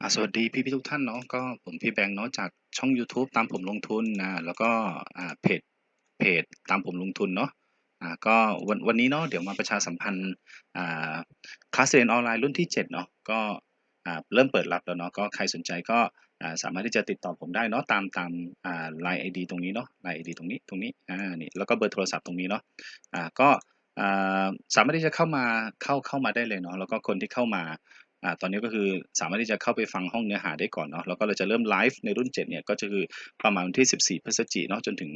อ่าสวัสดีพี่ๆทุกท่านเนาะก็ผมพี่แบงค์เนาะจากช่องยูทูบตามผมลงทุนนะแล้วก็อ่าเพจเพจตามผมลงทุนเนาะอ่าก็วันวันนี้เนาะเดี๋ยวมาประชาสัมพันธ์อ่าคลาสเรียนออนไลน์รุ่นที่7เนาะก็อ่าเริ่มเปิดรับแล้วเนาะก็ใครสนใจก็อ่าสามารถที่จะติดต่อผมได้เนาะตามตามอ่า LINE ID ตรงนี้เนาะ LINE ID ตรงนี้ตรงนี้อ่านี่แล้วก็เบอร์โทรศัพท์ตรงนี้เนาะอ่าก็สามารถที่จะเข้ามาเข้าเข้ามาได้เลยเนาะแล้วก็คนที่เข้ามา อ่าตอนนี้ก็คือสามารถที่จะเข้าไปฟังห้องเนื้อหาได้ก่อนเนาะแล้วก็เราจะเริ่มไลฟ์ในรุ่น 7 เนี่ยก็จะคือประมาณวันที่ 14 พฤศจิกเนาะจนถึง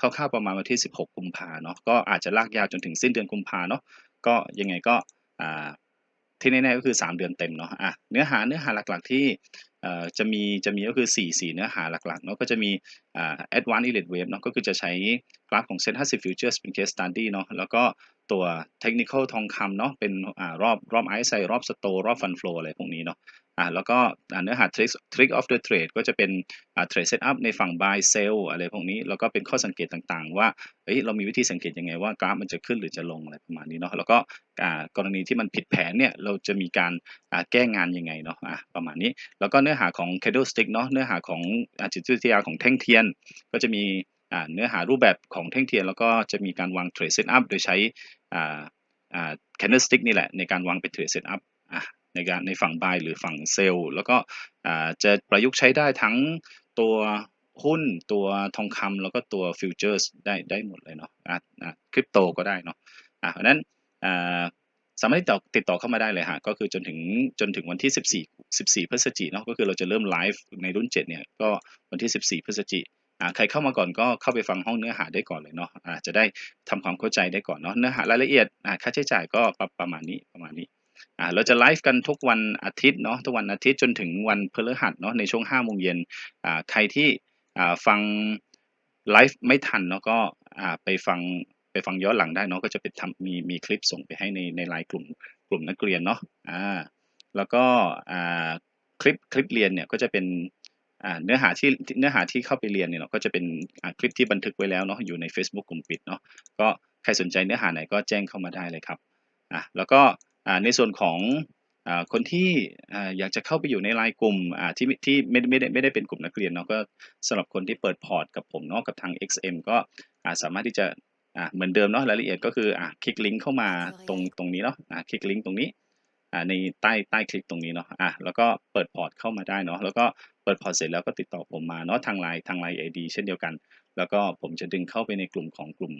คร่าวๆประมาณวันที่ 16 กุมภาเนาะก็อาจจะลากยาวจนถึงสิ้นเดือนกุมภาเนาะก็ยังไงก็อ่า ที่แน่ๆก็คือ 3 เดือนเต็มเนาะอะเนื้อหาเนื้อหาหลักๆที่จะมีจะมีก็คือ 4 4 เนื้อหาหลักๆเนาะก็จะมีอ่า advanced elite wave เนาะก็คือจะใช้กราฟของ Set 50 futures เป็น case study เนาะแล้วก็ตัว technical ทองคำเนาะเป็นอ่ารอบรอบ RSI รอบ s t o รอบ fund flow อะไรพวกนี้เนาะ อ่าแล้วก็เนื้อหา trick trick of the trade ก็จะเป็นอ่า trade setup ในฝั่ง buy sell อะไรพวกนี้ แล้วก็เป็นข้อสังเกตต่างๆ ว่าเฮ้ยเรามีวิธีสังเกตยังไงว่ากราฟมันจะขึ้นหรือจะลงอะไรประมาณนี้เนาะแล้วก็อ่ากรณีที่มันผิดแผนเนี่ยเราจะมีการอ่าแก้งานยังไงเนาะอะประมาณนี้ แล้วก็เนื้อหาของ candlestick เนาะเนื้อหาของอาจิตวิทยาของแท่งเทียน ก็จะมีอ่าเนื้อหารูปแบบของแท่งเทียน แล้วก็จะมีการวาง trade setup โดยใช้อ่าอ่า candlestick นี่แหละในการวางเป็น trade setup อะ ในการในฝั่ง buy หรือฝั่ง sell แล้วก็อ่าจะประยุกต์ใช้ได้ทั้งตัวหุ้นตัวทองคำแล้วก็ตัว futures ได้ได้หมดเลยเนาะอะอะคริปโตก็ได้เนาะอะเพราะนั้นอ่สามารถติดต่อติดต่อเข้ามาได้เลยฮะก็คือจนถึงจนถึงวันที่ 14 14พฤศจิกเนาะก็คือเราจะเริ่มไลฟ์ในรุ่น 7 เนี่ย ก็วันที่ 14พฤศจิกอ่าใครเข้ามาก่อนก็เข้าไปฟังห้องเนื้อหาได้ก่อนเลยเนาะอ่าจะได้ทำความเข้าใจได้ก่อนเนาะเนื้อหารายละเอียดอ่าค่าใช้จ่ายก็ประประมาณนี้ประมาณนี้ อ่าเราจะไลฟ์กันทุกวันอาทิตย์เนาะทุกวันอาทิตย์จนถึงวันพฤหัสเนาะในช่วง5โมงเย็นอ่าใครที่อ่าฟังไลฟ์ไม่ทันเนาะก็อ่าไปฟังไปฟังย้อนหลังได้เนาะก็จะเป็นทำมีมีคลิปส่งไปให้ในในไลน์กลุ่มกลุ่มนักเรียนเนาะอ่าแล้วก็อ่าคลิปคลิปเรียนเนี่ยก็จะเป็นเนื้อหาที่เนื้อหาที่เข้าไปเรียนเนี่ยเนาก็จะเป็นคลิปที่บันทึกไว้แล้วเนาะอยู่ใน Facebook กลุ่มปิดเนาะก็ใครสนใจเนื้อหาไหนก็แจ้งเข้ามาได้เลยครับอะแล้วก็ ในส่วนของอ่าคนที่อ่าอยากจะเข้าไปอยู่ในไลน์กลุ่มอ่าที่ที่ไม่ไม่ได้ไม่ได้เป็นกลุ่มนักเรียนเนาะก็สำหรับคนที่เปิดพอร์ตกับผมเนาะกับทาง XM ก็อ่าสามารถที่จะอ่าเหมือนเดิมเนาะรายละเอียดก็คืออ่าคลิกลิงก์เข้ามาตรงตรงนี้เนาะอ่าคลิกลิงก์ตรงนี้อ่าในใต้ใต้คลิปตรงนี้เนาะอะแล้วก็เปิดพอร์ตเข้ามาได้เนาะแล้วก็เปิดพอร์ตเสร็จแล้วก็ติดต่อผมมาเนาะทางไลน์ทางไลน์ไอดีเช่นเดียวกัน แล้วก็ผมจะดึงเข้าไปในกลุ่มของกลุ่ม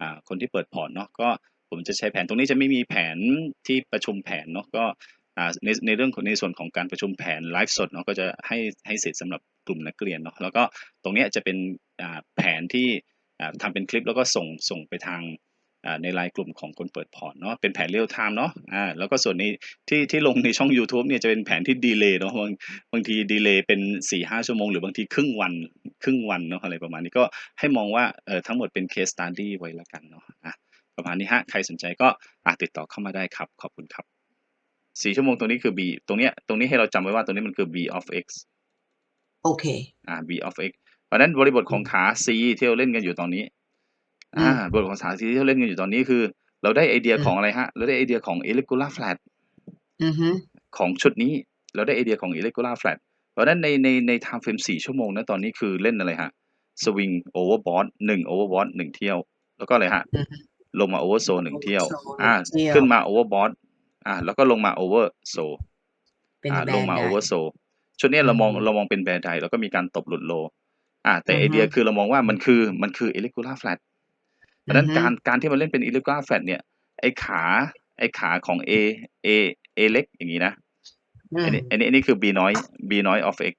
อ่าคนที่เปิดพอร์ตเนาะก็ ผมจะใช้แผนตรงนี้จะไม่มีแผนที่ประชุมแผนเนาะก็ในในเรื่องของในส่วนของการประชุมแผนไลฟ์สดเนาะก็จะให้ให้เสร็จสำหรับกลุ่มนักเรียนเนาะแล้วก็ตรงนี้จะเป็นแผนที่อ่าทำเป็นคลิปแล้วก็ส่งส่งไปทางในไลน์กลุ่มของคนเปิดพอร์ตเนาะเป็นแผนเรียลไทม์เนาะอ่าแล้วก็ส่วนนี้ที่ที่ลงในช่อง YouTube เนี่ยจะเป็นแผนที่ดีเลย์เนาะบางบางทีดีเลย์เป็น4ี่ห้าชั่วโมงหรือบางทีครึ่งวันครึ่งวันเนาะอะไรประมาณนี้ก็ให้มองว่าเออทั้งหมดเป็นเคสตัดดี้ไว้ละกันเนาะอะ ประมาณนี้ฮะ ใครสนใจก็อะติดต่อเข้ามาได้ครับ ขอบคุณครับสี่ชั่วโมงตรงนี้คือ b ตรงเนี้ย ตรงนี้ให้เราจำไว้ว่าตรงนี้มันคือ b of x โอเค อ่า b of x เพราะฉะนั้นบริบทของขา c ที่เราเล่นกันอยู่ตอนนี้อืมอ่า บริบทของขา c ที่เราเล่นกันอยู่ตอนนี้คือ เราได้ไอเดียอืมของอะไรฮะ เราได้ไอเดียของ irregular flat อือฮึของชุดนี้ เราได้ไอเดียของ irregular flat เพราะฉะนั้นในในใน time frame สี่ชั่วโมงนะตอนนี้คือเล่นอะไรฮะ swing overbought หนึ่ง overbought หนึ่งเที่ยว แล้วก็อะไรฮะ อือฮึลงมา oversold หนึ่งเที่ยว oversold อ่าหนึ่งเที่ยวขึ้นมา overbought อ่า แล้วก็ลงมา oversold เป็นอ่าแบลรงนด์มาใด oversold ชุดเนี้ยเรามองอืมเรามองเป็นแบร์ไดแล้วก็มีการตบหลุดโล อ่า แต่อือฮึไอเดียคือเรามองว่ามันคือมันคือ irregular flat เพราะฉะนั้นอือฮึการการที่มันเล่นเป็น irregular flat เนี่ย ไอ้ขา ไอ้ขาของ A A A เล็กอย่างนี้นะอือันมนี้อันนี้อันนี้คือ B น้อย B น้อย of x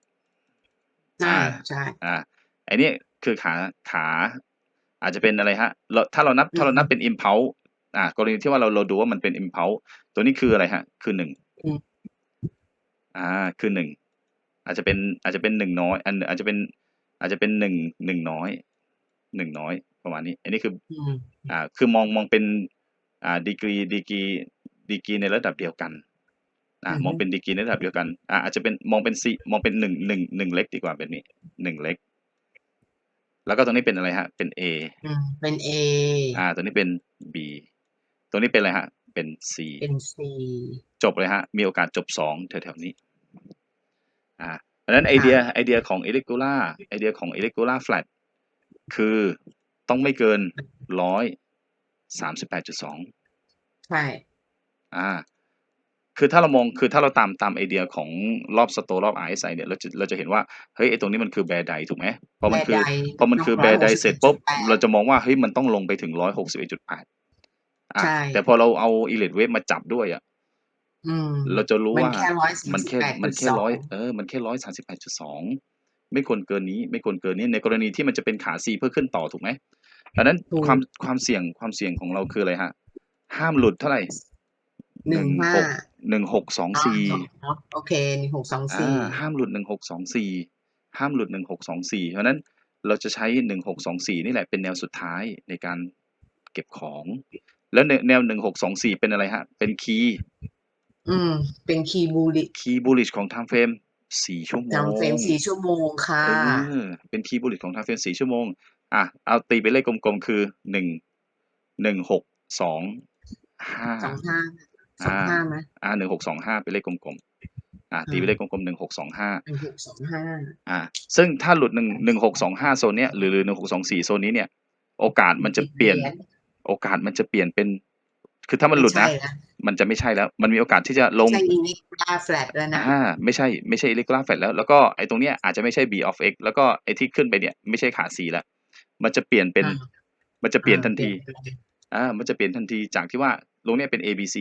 อ่าอ่าใช่อ่าไอ้นี่คือขาขา อาจจะเป็นอะไรฮะเราถ้าเรานับอืถ้าเรามนับเป็น impulse อ่ากรณีที่ว่าเราเราดูว่ามันเป็น impulse ตัวนี้คืออะไรฮะ คือหนึ่งอืมอ่า คือหนึ่งอาจจะเป็นอาจจะเป็นหนึ่งน้อยอันอาจจะเป็นอาจจะเป็นหนึ่งหนึ่งน้อยหนึ่งน้อยประมาณนี้ อันนี้คืออืมอ่าคือมองมองเป็นอ่าดีกรีดีกรีดีกรีในระดับเดียวกันอ่าอือฮึมองเป็นดีกรีในระดับเดียวกันอ่าอาจจะเป็นมองเป็นซีมองเป็นหนึ่งหนึ่งหนึ่งเล็กดีกว่าแบบนี้หนึ่งเล็ก แล้วก็ตรงนี้เป็นอะไรฮะ เป็น A อืมเป็น A อ่า ตัวนี้เป็น B ตัวนี้เป็นอะไรฮะ เป็น C เป็น C จบเลยฮะ มีโอกาสจบสองแถวๆนี้ อ่าเพราะฉะนั้นไอเดียไอเดียของ irregular ไอเดียของ irregular flat คือต้องไม่เกินร้อยสามสิบแปดจุดสองใช่ อ่า คือถ้าเรามองคือถ้าเราตามตามไอเดียของรอบสโตรอบ RSI เนี่ยเราจะเราจะเห็นว่าเฮ้ยไอตรงนี้มันคือแบร์ไดถูกไหมพอมันคือแบร์ไดพอมันคือลงแบร์ได161.8เสร็จปุ๊บเราจะมองว่าเฮ้ยมันต้องลงไปถึงร้อยหกสิบเอ็ดจุดแปดอะใช่ แต่พอเราเอาอิเลดเวฟมาจับด้วยอะอืมเราจะรู้มันว่า แค่ร้อยมันแค่มันแค่ร้อยเออมันแค่ร้อยสามสิบแปดจุดสองไม่ควรเกินนี้ไม่ควรเกินนี้ในกรณีที่มันจะเป็นขาซีเพื่อขึ้นต่อถูกไหมดังนั้นความความเสี่ยงความเสี่ยงของเราคืออะไรฮะ ห้ามหลุดเท่าไหร่ หนึ่งห้า หกหนึ่งหกสองสี่อ๋อโอเคหนึ่งหกสองสี่อ่าห้ามหลุดหนึ่งหกสองสี่ห้ามหลุดหนึ่งหกสองสี่เพราะฉะนั้นเราจะใช้หนึ่งหกสองสี่นี่แหละเป็นแนวสุดท้ายในการเก็บของ แล้วแนวแนวหนึ่งหกสองสี่เป็นอะไรฮะ เป็นคีย์อืม เป็นคีย์บูลิคีย์บูลิชของทางเฟรมสี่ชั่วโมงจำเฟรมสี่ชั่วโมงค่ะเออเป็นคีย์บูลิชของทางเฟรมสี่ชั่วโมงอะเอาตีเป็นเลขกลมๆคือหนึ่งหนึ่งหกสองห้าสองห้า สองห้าไหมอ่าหนึ่งหกสองห้าเป็นเลขกลมๆอ่าตีเป็นเลขกลมๆหนึ่งหกสองห้าหนึ่งหกสองห้าอ่า ซึ่งถ้าหลุดหนึ่งหนึ่งหกสองห้าโซนเนี้ยหรือหนึ่งหกสองสี่โซนนี้เนี่ย โอกาสมันจะเปลี่ยน โอกาสมันจะเปลี่ยนเป็น คือถ้ามันหลุดนะไใช่มันจะไม่ใช่แล้ว มันมีโอกาสที่จะลงใช่อินิกาแฟลตแล้วนะอ่าไม่ใช่ไม่ใช่ irregular flat แล้ว แล้วก็ไอ้ตรงเนี้ยอาจจะไม่ใช่ b of x แล้วก็ไอ้ที่ขึ้นไปเนี่ย ไม่ใช่ขา c แล้วมันจะเปลี่ยนเป็นอ่ามันจะเปลี่ยนทันทีเปลี่ยนไปเลยอ่า มันจะเปลี่ยนทันทีจากที่ว่าตรงเนี้ยเป็น a b c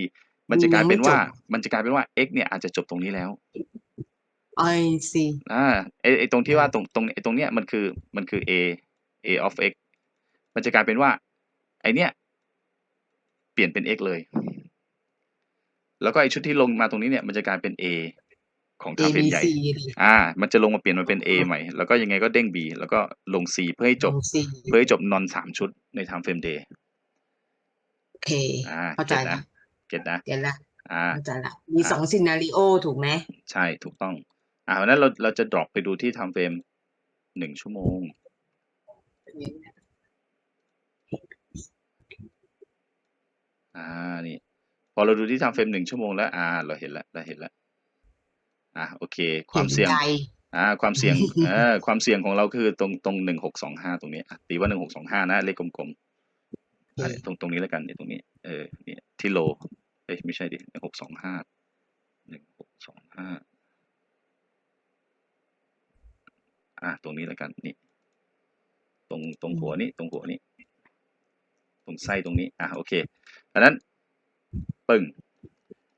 มันจะกลายเป็นว่ายังไม่จบมันจะกลายเป็นว่า x เนี่ยอาจจะจบตรงนี้แล้วไอซีอ่าไอไอตรงที่ว่าตรงตรงไอตรงเนี้ยมันคือมันคือ a a of x มันจะกลายเป็นว่า ไอเนี้ยเปลี่ยนเป็น x เลย แล้วก็ไอชุดที่ลงมาตรงนี้เนี่ยมันจะกลายเป็น a ของเอทางเฟรบีมใหญ่ซีดิอ่า มันจะลงมาเปลี่ยนมาเป็น a ใหม่ แล้วก็ยังไงก็เด้ง b แล้วก็ลง c เพื่อให้จบซีเพื่อให้จบนอนสามชุดในทางเฟรมเดย์ โอเคอ่าเข้าใจเก็ตละนะเก็ตนะเก็ตละอ่าเข้าใจละมีสองซีนารีโอถูกไหมใช่ถูกต้อง อ่าเพราะฉะนั้นเราเราจะ drop ไปดูที่ทำเฟรมหนึ่งชั่วโมงอ่านี่ พอเราดูที่ทำเฟรมหนึ่งชั่วโมงแล้ว อ่า เราเห็นแล้วเราเห็นแล้วอ่าโอเค ความเสี่ยงห็นใจอ่าความเสี่ยงเออความเสี่ยงของเราคือตรงตรงหนึ่งหกสองห้าตรงนี้อะตีว่าหนึ่งหกสองห้านะเลขกลมๆอะตรงตรงนี้แล้วกันเนี่ยตรงนี้ เออเนี่ยที่โล เอ้ยไม่ใช่ดิหนึ่งหกสองห้าหนึ่งหกสองห้าอ่าตรงนี้แล้วกันนี่ตรงตรงหัวนี้ตรงหัวนี้ ตรงไส้ตรงนี้อะโอเคอันนั้นปึ้ง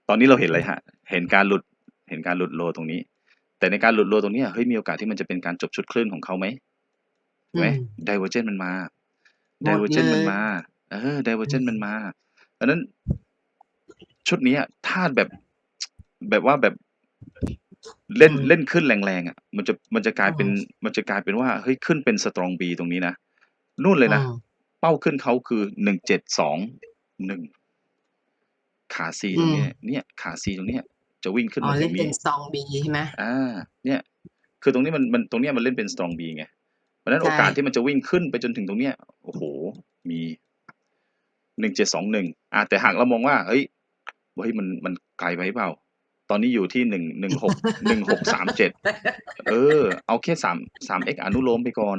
ตอนนี้เราเห็นอะไรฮะ เห็นการหลุดเห็นการหลุดโลตรงนี้ แต่ในการหลุดโลตรงเนี้ยเฮ้ยมีโอกาสที่มันจะเป็นการจบชุดคลื่นของเขาไหมถูกไหมอืมไดเวอร์เจนมันมาหมไดดเวอร์เจนเลยมันมาเออไดเวอร์เจนมันมาดังนั้น ชุดเนี้ยถ้าแบบแบบว่าแบบเล่นอืมเล่นขึ้นแรงๆอะ มันจะมันจะกลายเป็นอืมมันจะกลายเป็นว่าเฮ้ยขึ้นเป็นสตรองบีตรงนี้นะนู่นเลยนะอืมเป้าขึ้นเขาคือหนึ่งเจ็ดสองหนึ่งขาซีตรงเนี้ยเนี่ย ขาซีตรงเนี้ยจะวิ่งขึ้นอ๋อมาตเล่รนงเป็นี้นซองบีใช่ไหมอ่า เนี่ย คือตรงนี้มันมันตรงเนี้ยมันเล่นเป็น strong B ไงเพราะฉะนั้นใช่โอกาสที่มันจะวิ่งขึ้นไปจนถึงตรงเนี้ยโอ้โหมีหนึ่งเจ็ดสองหนึ่งอ่าแต่หากเรามองว่าเฮ้ย เฮ้ยมันมันไกลไปเปล่า ตอนนี้อยู่ที่หนึ่งหนึ่งหกหนึ่งหกสามเจ็ดเออ เอาแค่สามสาม x อนุโลมไปก่อน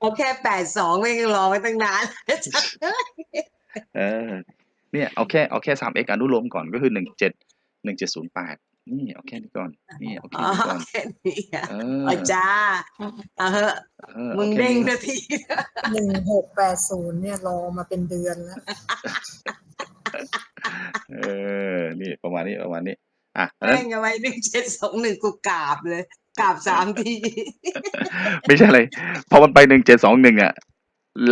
เอาแค่แปดสองไม่รอไว้ตั้งนานเออ เนี่ยเอาแค่เอาแค่สาม x อนุโลมก่อนก็คือหนึ่งเจ็ดหนึ่งเจ็ดศูนย์แปดนี่เอาแค่นี้ก่อน นี่เอาแค่อ๋อนี้ก่อนแค่นี้อะเอเอาอจ้าเอาเหอะเออมึเอางแค่เด้งนี้นาทีหนึ่งหกแปดศูนย์เนี่ยรอมาเป็นเดือนแล้ว เออ นี่ประมาณนี้ประมาณนี้ อะอันนั้นแม่งเอาไว้หนึ่งเจ็ดสองหนึ่งกูกราบเลยกราบสามทีไม่ใช่อะไรพอมันไปหนึ่งเจ็ดสองหนึ่งอะ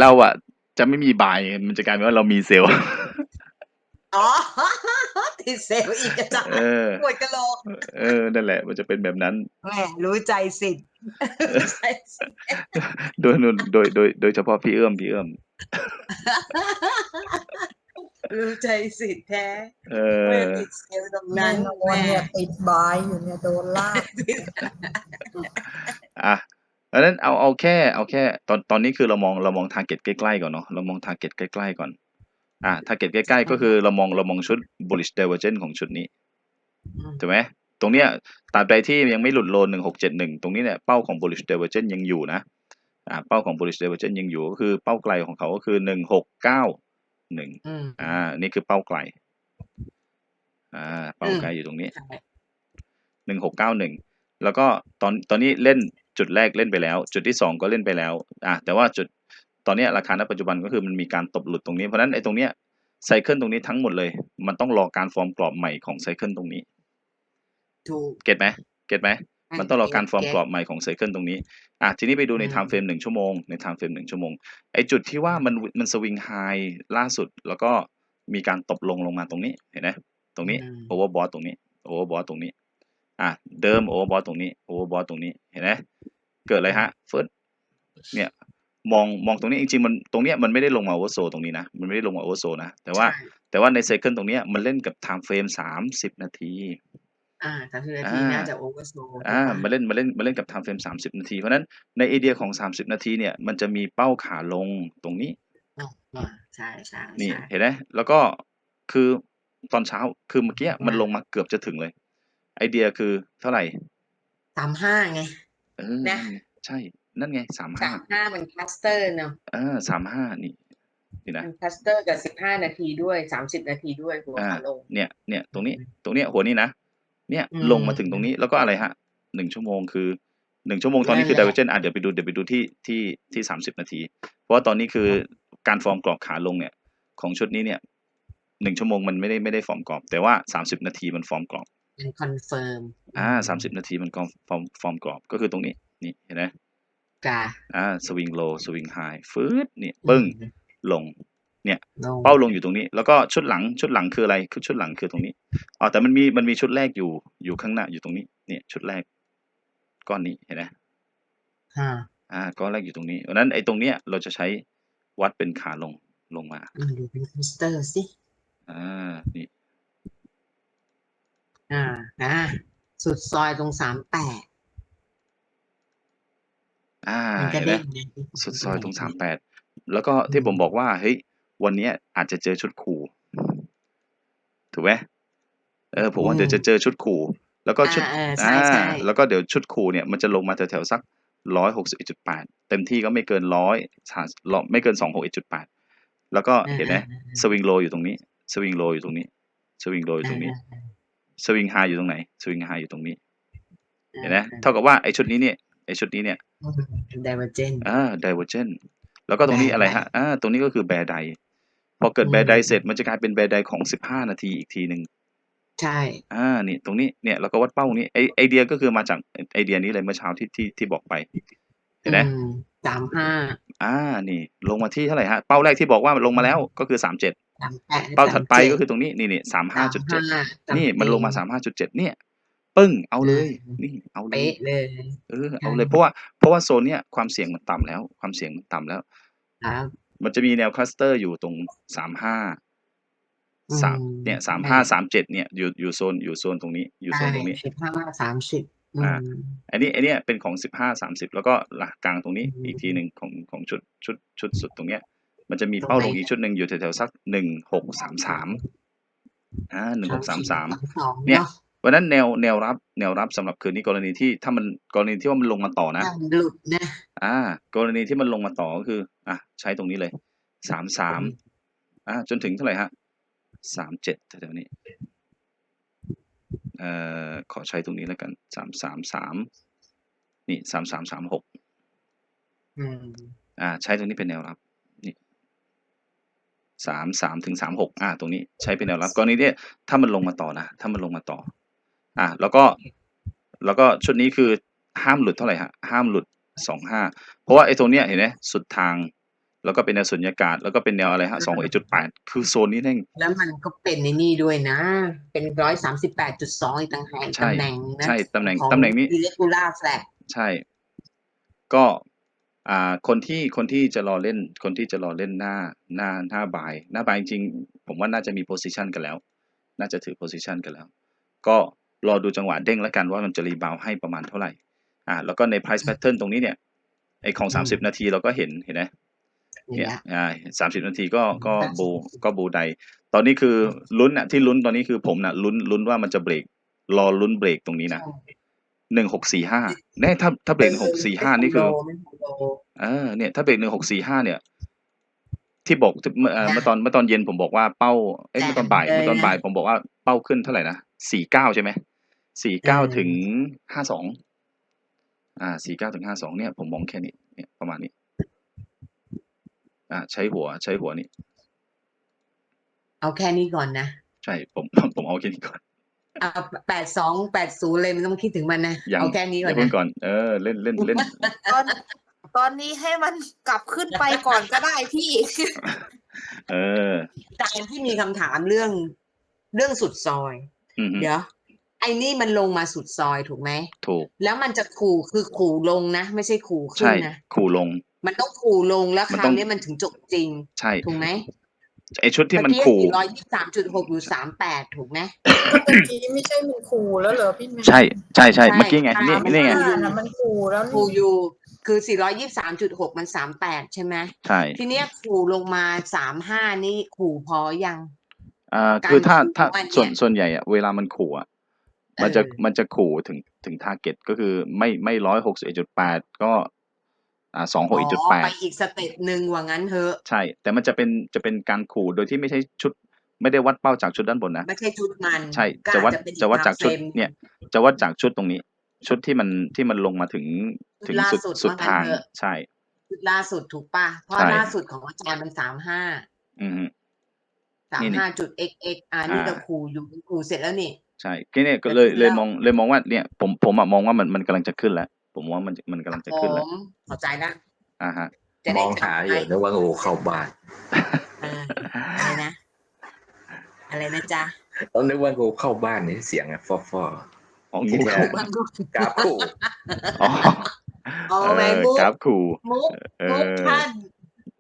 เราอะ จะไม่มีบายมันจะกลายเป็นว่าเรามีเซลล์อ๋อติดเซลล์อีกอาจารย์เออปวดกะโหลกเออนั่นแหละ มันจะเป็นแบบนั้นแหมรู้ใจสิทธิ์รู้ใจสิทธิ์โดยโดยโดยโดยเฉพาะพี่เอื้อมพี่เอื้อม รู้ใจสิทธิ์แท้เอเมื่ออติดเซลล์ตรงแน่นั้นนอนแหม่เนี่ยติดบายอยู่เนี่ยโดนลาก อะอันนั้นเอาเอาแค่เอาแค่ตอนตอนนี้คือเรามองเรามองทาร์เก็ตใกล้ๆก่อนเนาะเรามองทาร์เก็ตใกล้ๆก่อนอะทาร์เก็ตใกล้ๆก็คือเรามองเรามองชุด bullish divergence ของชุดนี้ถูกไหมตรงเนี้ยตราบใดที่ยังไม่หลุดโลนหนึ่งหกเจ็ดหนึ่งตรงนี้เนี่ยเป้าของ bullish divergence ยังอยู่นะอ่าเป้าของ bullish divergence ยังอยู่ก็คือเป้าไกลของเขาก็คือหนึ่งหกเก้า หนึ่งอืมอ่า นี่คือเป้าไกล อ่า เป้าอืมไกลอยู่ตรงนี้ใช่หนึ่งหกเก้าหนึ่งแล้วก็ตอนตอนนี้เล่นจุดแรกเล่นไปแล้ว จุดที่สองก็เล่นไปแล้ว อ่าแต่ว่าจุดตอนเนี้ยราคาณปัจจุบันก็คือมันมีการตบหลุดตรงนี้ เพราะฉะนั้นไอ้ตรงเนี้ยไซเคิลตรงนี้ทั้งหมดเลย มันต้องรอการฟอร์มกรอบใหม่ของไซเคิลตรงนี้ถูกเก็ตไหมเก็ตไหม มันต้องรอการฟอร์มกรอบเใหม่ของไซเคิลตรงนี้ อะทีนี้ไปดูในอืมไทม์เฟรมหนึ่งชั่วโมงในไทม์เฟรมหนึ่งชั่วโมงไอจุดที่ว่ามันมันสวิงไฮล่าสุดแล้วก็มีการตบลงลงมาตรงนี้เห็นไหมตรงนี้อืมโอเวอร์บอทตรงนี้โอเวอร์บอทตรงนี้ อะเดิมโอเวอร์บอทตรงนี้โอเวอร์บอทตรงนี้เห็นไหมเกิดอะไรฮะเฟิร์สเนี่ยมองมองตรงนี้จริงๆมันตรงเนี้ยมันไม่ได้ลงมาโอเวอร์โซตรงนี้นะมันไม่ได้ลงมาโอเวอร์โซนะแต่ว่าใช่แต่ว่าในไซเคิลตรงเนี้ยมันเล่นกับไทม์เฟรมสามสิบนาที อ่าสามสิบนาทีอ่าน่าจะ โอเวอร์โซอ่า มาเล่น มาเล่น มาเล่นกับ time frame 30 นาที เพราะฉะนั้นในไอเดียของ 30 นาทีเนี่ย มันจะมีเป้าขาลงตรงนี้อ่าใช่ใช่ นี่ใช่เห็นไหม แล้วก็ คือตอนเช้า คือเมื่อกี้อ่ามัมันลงมาเกือบจะถึงเลย ไอเดียคือเท่าไหร่สามห้าไง เออ นะ นั่นไง ใช่ นั่นไงสามสาห้ามห้ามัน คลัสเตอร์เนาะ เออสามห้านี่ นี่นะมันคลัสเตอร์ กับสิบห้านาทีด้วยสามสิบนาทีด้วย หัวอ่าขาลง เนี่ย เนี่ย ตรงนี้ตรงเนี้ย หัวนี้นะ เนี่ยอืมลงมาถึงตรงนี้แล้วก็อะไรฮะหนึ่งชั่วโมงคือหนึ่งชั่วโมงตอนนี้คือนั่นแหละ divergence อะเดี๋ยวไปดูเดี๋ยวไปดูที่ที่ที่สามสิบนาที เพราะว่าตอนนี้คือการฟอร์มกรอบขาลงเนี่ย ของชุดนี้เนี่ยหนึ่งชั่วโมงมันไม่ได้ไม่ได้ฟอร์มกรอบ แต่ว่าสามสิบนาทีมันฟอร์มกรอบมันคอนเฟิร์มอ่าสามสิบนาทีมันฟอร์มฟอร์มฟอร์มกรอบก็คือตรงนี้นี่เห็นไหมจ้าอ่าสวิงโลสวิงไฮฟืดนี่ปึ้งลง ลงเป้าลงอยู่ตรงนี้ แล้วก็ชุดหลังชุดหลังคืออะไรคือชุดหลังคือตรงนี้อ๋อแต่มันมีมันมีชุดแรกอยู่อยู่ข้างหน้าอยู่ตรงนี้ เนี่ยชุดแรก ก้อนนี้เห็นไหมอ่าอ่าก้อนแรกอยู่ตรงนี้เพราะฉะนั้นไอ้ตรงเนี้ยเราจะใช้วัดเป็นขาลงลงมามาดูเป็นคลัสเตอร์สิอ่านี่อ่าอ่าสุดซอยตรงสามแปดอ่ามันก็เห็นไหมเด้งไงสุดซอยตรงสามแปดแล้วก็ที่ผมบอกว่าเฮ้ย วันเนี้ยอาจจะเจอชุดขู่ถูกไหมเออผมว่าเดี๋ยวจะเจอชุดขู่แล้วก็ชุดอ่าเออใช่ใช่แล้วก็เดี๋ยวชุดคูเนี่ยมันจะลงมาแถวๆสักร้อยหกสิบจุดแปดเต็มที่ก็ไม่เกินร้อยไม่เกินสองหกจุดแปดแล้วก็เห็นไหมสวิงโลอยู่ตรงนี้ สวิงโลอยู่ตรงนี้ สวิงโลอยู่ตรงนี้ สวิงไฮอยู่ตรงไหน สวิงไฮอยู่ตรงนี้ เห็นไหมเท่ากับว่าไอชุดนี้เนี่ยไอชุดนี้เนี่ยไดเวอร์เจนอ่า divergent แล้วก็ตรงนี้ Bear อะไร Day ฮะอ่าตรงนี้ก็คือ bear day พอเกิดอืม bear day เสร็จมันจะกลายเป็น bear day ของสิบห้านาทีอีกทีหนึ่งใช่อ่านี่ตรงนี้เนี่ยแล้วก็วัดเป้านี้ไอไอเดียก็คือมาจากไอเดียนี้เลยเมื่อเช้าที่ที่ที่บอกไปเห็นไหมสามห้าอ่านี่ ลงมาที่เท่าไหร่ฮะเป้าแรกที่บอกว่าลงมาแล้วก็คือสามเจ็ดสามแปดเป้าถัดไปก็คือตรงนี้นี่นี่สามห้าจุดเจ็ดนี่มันลงมาสามห้าจุดเจ็ดเนี่ยปึ้งเอาเลย นี่เอาเลยเป๊ะเลยเออเอาเลยเพราะว่าเพราะว่าโซนเนี้ยความเสี่ยงมันต่ำแล้ว ความเสี่ยงมันต่ำแล้วครับ มันจะมีแนวคลัสเตอร์อยู่ตรงสามห้าสามอืมเนี่ยสามห้าสามเจ็ดเนี่ยอยู่อยู่โซนอยู่โซนตรงนี้อยู่โซนตรงนี้สิบห้าสามสิบอ่าอันนี้อันเนี้ยเป็นของสิบห้าสามสิบแล้วก็หลักกลางตรงนี้อืมอีกทีหนึ่งของของชุดชุดชุดสุดตรงเนี้ย มันจะมีเป้าตรงไหนลงอีกชุดหนึ่งอยู่แถวๆสักหนึ่งหกสามสามอ่าหนึ่งหกสามสามสองเนี่ย เนาะวันนั้นแนวแนวรับแนวรับสำหรับคืนนี้กรณีที่ถ้ามันกรณีที่ว่ามันลงมาต่อนะถ้ามันหลุดนะอ่า กรณีที่มันลงมาต่อก็คือ อะใช้ตรงนี้เลยสามสามอ่าจนถึงเท่าไหร่ฮะสามเจ็ดแถวๆนี้เอ่อขอใช้ตรงนี้แล้วกันสามสามสามนี่สามสามสามหกอืมอ่า ใช้ตรงนี้เป็นแนวรับนี่สามสามถึงสามหกอ่า ตรงนี้ใช้เป็นแนวรับกรณีเนี่ยถ้ามันลงมาต่อนะถ้ามันลงมาต่อ อ่าแล้วก็แล้วก็ชุดนี้คือห้ามหลุดเท่าไหร่ฮะห้ามหลุดสองห้าเพราะว่าไอ้ตรงเนี้ยเห็นไหมสุดทาง แล้วก็เป็นแนวสุญญากาศ แล้วก็เป็นแนวอะไรฮะสองหกจุดแปดคือโซนนี้แน่งแล้วมันก็เป็นในนี่ด้วยนะ เป็นร้อยสามสิบแปดจุดสองอีกต่างหากใช่ตำแหน่งนะใช่ตำแหน่งของตำแหน่งนี้ irregular flag ใช่ ก็อ่าคนที่คนที่จะรอเล่น คนที่จะรอเล่นหน้าหน้าหน้าบาย หน้าบายจริงๆผมว่าน่าจะมีโพซิชันกันแล้ว น่าจะถือโพซิชันกันแล้ว ก็ รอดูจังหวะเด้งแล้วกันว่ามันจะรีบาวให้ประมาณเท่าไหร่อ่าแล้วก็ใน price pattern ตรงนี้เนี่ยไอของอืมสามสิบนาทีเราก็เห็นเห็นไหมนี่เนี่ยแหละอ่าสามสิบนาทีก็ก็สามสิบบูก็บูไดตอนนี้คือลุ้นอะที่ลุ้นตอนนี้คือผมน่ะลุ้นลุ้นว่ามันจะเบรกรอลุ้นเบรกตรงนี้นะใช่หนึ่งหกสี่ห้าแน่ถ้าถ้าเบรกหนึ่งหกสี่ห้านี่คือไม่ถึงโลเออเนี่ยถ้าเบรกหนึ่งหกสี่ห้าเนี่ย ที่บอกเมื่อเอ่อนะเมื่อตอนเมื่อตอนเย็นผมบอกว่าเป้า เอ้ยแจ่เมื่อตอนบ่ายเลยเมื่อตอนนะบ่ายผมบอกว่าเป้าขึ้นเท่าไหร่นะสี่เก้าใช่ไหม สี่เก้าเออถึงห้าสองอ่าสี่เก้าถึงห้าสองเนี่ย ผมมองแค่นี้เนี่ยประมาณนี้ อ่า ใช้หัวใช้หัวนี่เอาแค่นี้ก่อนนะ ใช่ผมผมเอาแค่นี้ก่อนเอาแปดสองแปดศูนย์เลยไม่ต้องคิดถึงมันนะยังเอาแค่นี้อก่อนย่าเพิ่งนะก่อนเออเล่นเล่นเล่นตอนตอนนี้ให้มันกลับขึ้นไปก่อนก็ได้พี่ เอออาจารย์ที่มีคำถามเรื่องเรื่องสุดซอยอือฮึเดี๋ยว ไอ้นี่มันลงมาสุดซอยถูกไหม ถูก แล้วมันจะขู่คือขู่ลงนะ ไม่ใช่ขู่ขึ้ใช่นนะ ขู่ลง มันต้องขู่ลงแล้วมันคราต้วอง นี้มันถึงจบจริง ใช่ถูกไหมไอชุดที่มันขู่ ร้อยยี่สามจุดหกอยู่สามแปดถูกไหม เมื่อกี้ไม่ใช่มันขู่แล้วเหรอพี่แม่ใช่ใช่ใช่ใช่ เมื่อกี้ไงใช่นี่มันนี่ไง อ่านะมันขู่แล้วขู่นี่อยู่คือสี่ร้อยยี่สามจุดหกมันสามแปดใช่ไหมใช่ทีเนี้ยขู่ลงมาสามห้านี่ขู่พอยัง อ่าการคือถ้าขู่ถ้าของมันเนี่ยส่วนส่วนใหญ่อะเวลามันขู่อะ มันจะเออมันจะขู่ถึงถึงทาร์เก็ตก็คือไม่ไม่ร้อยหกสิบเอ็ดจุดแปดก็อ่าสองหกจุดแปไปดอีกสเต็ปหนึ่งว่างั้นเถอะใช่ แต่มันจะเป็นจะเป็นการขู่โดยที่ไม่ใช่ชุด ไม่ได้วัดเป้าจากชุดด้านบนนะไม่ใช่ชุดมันใช่ก็จะวัดอาเป็นอีจะวัดจากชุด time frame เนี่ย จะวัดจากชุดตรงนี้ ชุดที่มันที่มันลงมาถึงถึงล่าสุดสุดสุดว่างั้นทางเถอะใช่ชุดล่าสุดถูกป่ะเพราะใช่ล่าสุดของอาจารย์มันสามห้าอือฮึสามนี่ห้าจุด x x อ่านี่อ่าก็ขู่อยู่ขู่เสร็จแล้วนี่ ใช่ก็เนี่ยก็แต่เลยขึ้นเลยแล้วมองเลยมองว่าเนี่ยผมผมอะมองว่ามันมันกำลังจะขึ้นแล้ว ผมว่ามันมันกำลังจะผขึ้นแล้วมเข้าใจละ อ่าฮะ จะมได้องจับหาอให้ยู่นึกว่างูเข้าบ้านเอออะไรนะ อะไรนะจ๊ะต้องนึกว่างูเข้าบ้านนี่เสียงอะฟอฟออ๋อที่งูแท้ขู่มันก็กราฟคู่อ๋อเอาเอแมงอมุกกราฟขู่มุกเอมุกอ ท่าน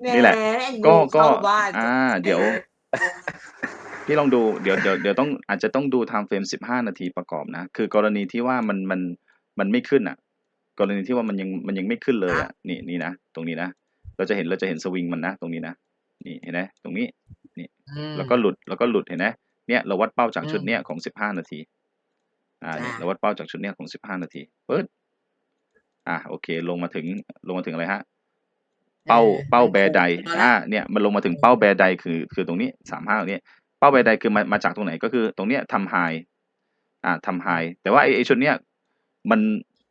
นี่แหละมก็งูก็เข้าบ้านอ่า เดี๋ยว พี่ลองดูเดี๋ยวเดี๋ยวเดี๋ยวต้องอาจจะต้องดูไทม์เฟรมสิบห้านาทีประกอบนะ คือกรณีที่ว่ามันมันมันไม่ขึ้นอะ กรณีที่ว่ามันยังมันยังไม่ขึ้นเลยอะนี่นี่นะตรงนี้นะเราจะเห็นเราจะเห็นสวิงมันนะตรงนี้นะนี่เห็นไหมตรงนี้อืมแล้วก็หลุดแล้วก็หลุดเห็นไหมเนี่ยเราวัดเป้าจากชุดอืมเนี้ยของสิบห้านาที อ่าเนี่ยจ้ะเราวัดเป้าจากชุดเนี้ยของสิบห้านาทีปึ๊ดอ่าโอเค ลงมาถึงลงมาถึงอะไรฮะเป้าออเป้าแบร์ใดเอาละอ่าเนี่ยมันลงมาถึงเป้าแบร์ใดคือคือตรงนี้สามห้าตรงนี้ เป้าแบร์ใดคือมามาจากตรงไหนก็คือตรงเนี้ยทำไฮอ่าทำไฮแต่ว่าไอ้ไอ้ชุดเนี้ยมัน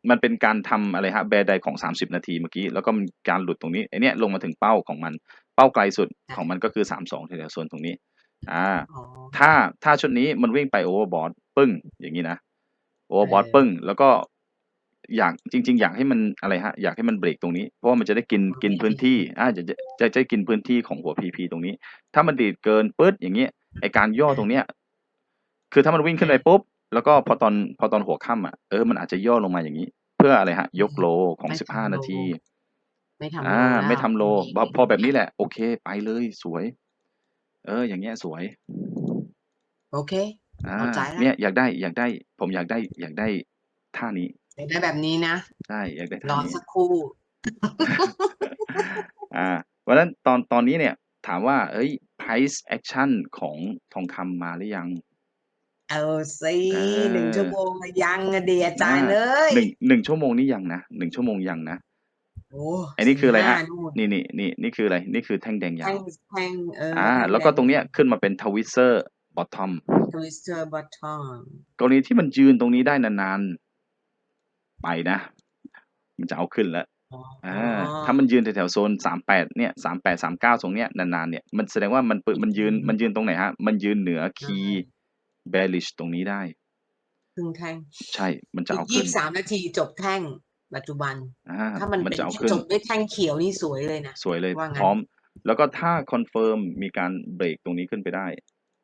มันเป็นการทำอะไรฮะแบร์ใดของสามสิบนาทีเมื่อกี้ แล้วก็มันการหลุดตรงนี้ไอ้เนี้ยลงมาถึงเป้าของมัน เป้าไกลสุดของมันก็คือสามสองแถวๆโซนตรงนี้ อ่าอ๋อถ้าถ้าชุดนี้มันวิ่งไปโอเวอร์บอทปึ้ง อย่างนี้นะโอเวอร์บอทเออปึ้ง แล้วก็อยากจริง ๆ อยากให้มันอะไรฮะ อยากให้มันเบรกตรงนี้ เพราะว่ามันจะได้กินกินพื้นที่ อ่าจะจะจะจะกินพื้นที่ของหัวพีพีตรงนี้ ถ้ามันดีดเกินปึ๊ดอย่างเงี้ย ไอการย่อตรงเนี้ย คือถ้ามันวิ่งขึ้นไปปุ๊บ แล้วก็พอตอนพอตอนหัวค่ำอะเออมันอาจจะย่อลงมาอย่างนี้ เพื่ออะไรฮะ ยกโลของไม่สิบทำห้าโลนาที ไม่ทำโลอ่าแล้วไม่ทำโลทีพอพอแบบนี้แหละ โอเค ไปเลยสวย เออ อย่างเงี้ยสวย โอเคอ่าเข้าใจแล้วเนี่ยอยากได้อยากได้ ผมอยากได้ อยากได้ท่านี้อยากได้แบบนี้นะใช่อยากได้รท่าอนี้สักครู่ อ่าเพราะฉะนั้นตอนตอนนี้เนี่ย ถามว่าเอ้ย price action ของทองคำมาหรือยัง เอาสิเออหนึ่งชั่วโมงอะยังอะเดียอาจารย์อ่าเลยหนึ่งหนึ่งชั่วโมงนี้ยังนะหนึ่งชั่วโมงยังนะโอ้อันนี้คืออะไรฮะสี่ห้านู่นนี่นี่นี่นี่คืออะไร นี่คือแท่งแดงยาแท่งวแท่งเอออ่า แท่แล้วก็ตรงเนี้ยขึ้นมาเป็นทวิสเซอร์บอททอมทวิสเตอร์บัตทอมกรณีที่มันยืนตรงนี้ได้นานๆ ไปนะ มันจะเอาขึ้นแล้ว อ่าถ้ามันยืนแถว ๆ โซนสามแปดเนี่ยสามแปดสามเก้าตรงเนี้ย นาน ๆ เนี่ย มัน แสดงว่ามันเปิดมันยืน มันยืนตรงไหนฮะมันยืนเหนือคีย์เบลิชตรงนี้ได้ ครึ่งแท่ง ใช่ มันจะอีเอากยี่ขึ้นสิบสาม นาทีจบแท่ง ปัจจุบันอ่าถ้ามันมันเป็นจะเอาขึ้นจบด้วยแท่งเขียวนี่สวยเลยนะ สวยเลย ว่างั้นพร้อม แล้วก็ถ้าคอนเฟิร์มมีการเบรกตรงนี้ขึ้นไปได้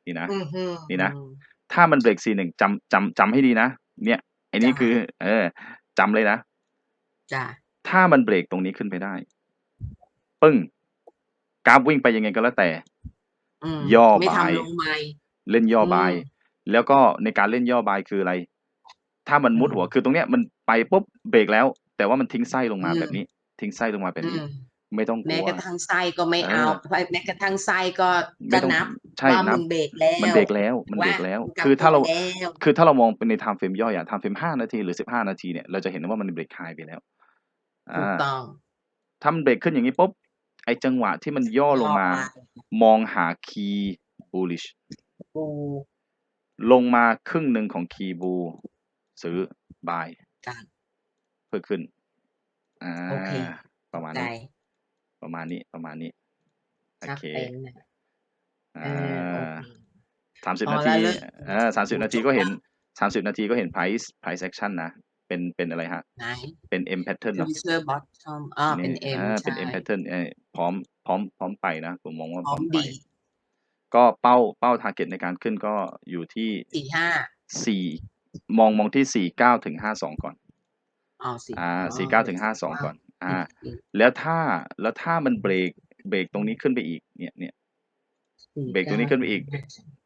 นี่นะ อือหือนี่นะอืมถ้ามันเบรกซีหนึ่งจำ จำ จำให้ดีนะ เนี่ย ไอ้นี่จ้ะ คือ เออ จำเลยนะ จ้ะ ถ้ามันเบรกตรงนี้ขึ้นไปได้ ปึ้งกราฟวิ่งไปยังไงก็แล้วแต่อืมย่อไม่บ่ายทำลงไม้เล่นย่ออบายอืมแล้วก็ในการเล่นย่อบายคืออะไร ถ้ามันมุดอืมหัวคือตรงเนี้ยมันไปปุ๊บเบรกแล้ว แต่ว่ามันทิ้งไส้ลงมาอืมแบบนี้ ทิ้งไส้ลงมาแบบอืนี้มไม่ต้องกแม้ลัวกระทั่งไส้ก็ไม่เอาเออแม้กระทั่งไส้ก็ไม่ก็ต้องนับใช่ว่านะมึงเบรกแล้วมันเบรกแล้ว มันเบรกแล้วว่มึงกบคือถ้าเราตัวแล้วคือถ้าเรามองเป็นในไทม์เฟรมย่อยอะไทม์เฟรมห้านาทีหรือสิบห้านาทีเนี่ยเราจะเห็นว่ามันเบรกไฮไปแล้ว ถูกอ่า ต้อง ถ้ามันเบรกขึ้นอย่างนี้ปุ๊บ ไอจังหวะที่มันย่อลงมาย่อมมองหาคีย์ bullish กูลงมาครึ่งหนึ่งของคีย์บู ซื้อ buy กันเพื่อขึ้น อ่า โอเค ประมาณใจนี้ ประมาณนี้ ประมาณนี้ โอชักเค เป็นน่ะเออ่อโอา เค สามสิบพอนาแล้ทีวเลิกเออสามสิบนาทีจบก็เห็นละสามสิบนาทีก็เห็น price price action นะ เป็น เป็นอะไรฮะไหน เป็น M pattern เนาะ user bottom อ่าเป็น M อ่า เป็นใช่ M pattern เออพร้อม พร้อม พร้อมไปนะ ผมมองว่าพพร้อร้อมมไป ดีก็เป้า เป้า target ในการขึ้นก็อยู่ที่ สี่ห้าสี่ มอง มองที่สี่เก้าถึงห้าสองก่อนเอาสี่อ่า อ๋อสี่เก้าถึงห้าสองก่อน อ่า แล้วถ้า แล้วถ้ามันเบรก เบรกตรงนี้ขึ้นไปอีก เนี่ยเนี่ย สี่เบรกตรงนี้ขึ้นไปอีกเา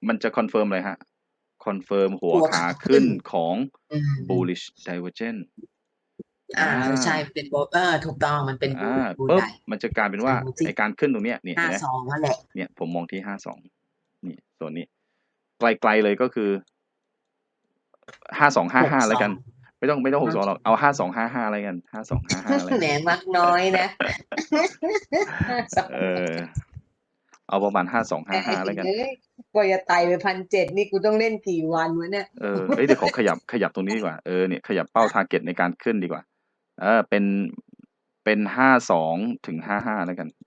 มันจะคอนเฟิร์มอะไรฮะ คอนเฟิร์มหัวหัวขาขาขึ้นขึ้นของอืม bullish divergence อ่าอ่าใช่เป็นโบเออถูกต้องมันเป็นอ่าบูปุ๊บได้มันจะกลายเป็นว่าดูสิไอการขึ้นตรงเนี้ยเนี่ยห้าเห็นไหมสองนั่นแหละเนี่ยผมมองที่ห้าสองนี่ส่วนนี้ ไกลๆเลยก็คือห้าสองห้าห้าแล้วกัน ไม่ต้องไม่ต้องหกสองหรอกเอาห้าสองห้าห้าอะไรกันห้าสองห้าห้าอะไรแหนมักน้อยนะเออ เอาประมาณห้าสองห้าห้าแล้วกันเอ้ยกว่าจะไต่ไปพันเจ็ดนี่กูต้องเล่นกี่วันวะเนี่ย เออเอ้ยเดี๋ยวขอขยับขยับตรงนี้ดีกว่า เออเนี่ยขยับเป้าทาร์เก็ตในการขึ้นดีกว่า เออเป็นเป็นห้าสองถึงห้าห้าแล้วกันนี่